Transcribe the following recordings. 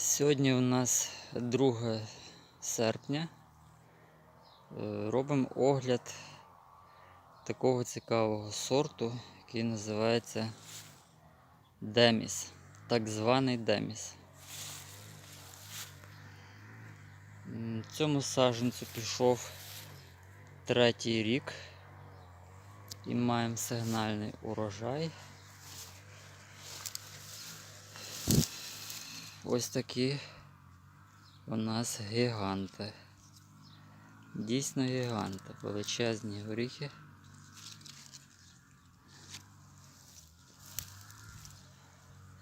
Сьогодні у нас 2 серпня. Е, Робимо огляд такого цікавого сорту, який називається Деміс. Так званий Деміс. Цьому саджанцю пішов третій рік і маємо сигнальний урожай. Ось такі у нас гіганти. Дійсно гіганти, величезні горіхи.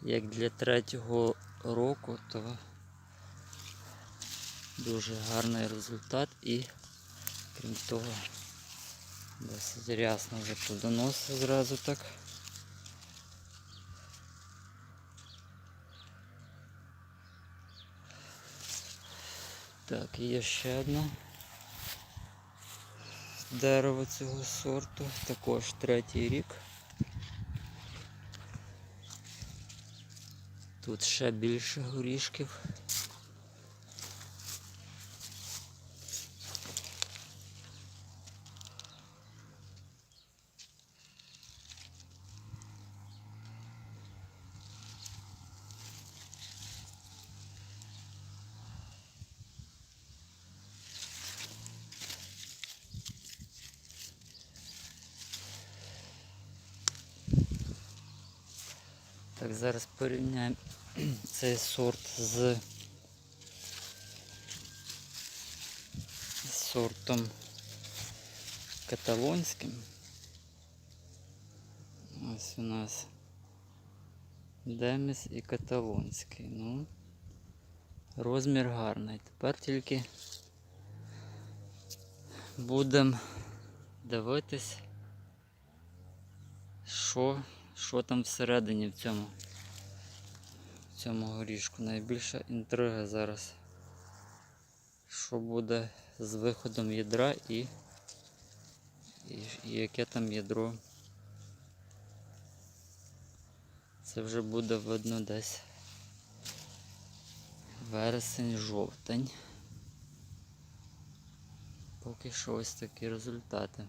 Як для третього року, то дуже гарний результат і крім того досить рясно вже плодоносить зразу так. Так, є ще одне дерево цього сорту, також третій рік. Тут ще більше горішків. Так, зараз порівняємо цей сорт з сортом каталонським. Ось у нас Деміс і каталонський. Ну, розмір гарний. Тепер тільки будемо дивитись, що що там всередині в цьому в цьому горішку. Найбільша інтрига зараз. Що буде з виходом ядра і, і, і яке там ядро. Це вже буде видно десь вересень-жовтень. Поки що ось такі результати.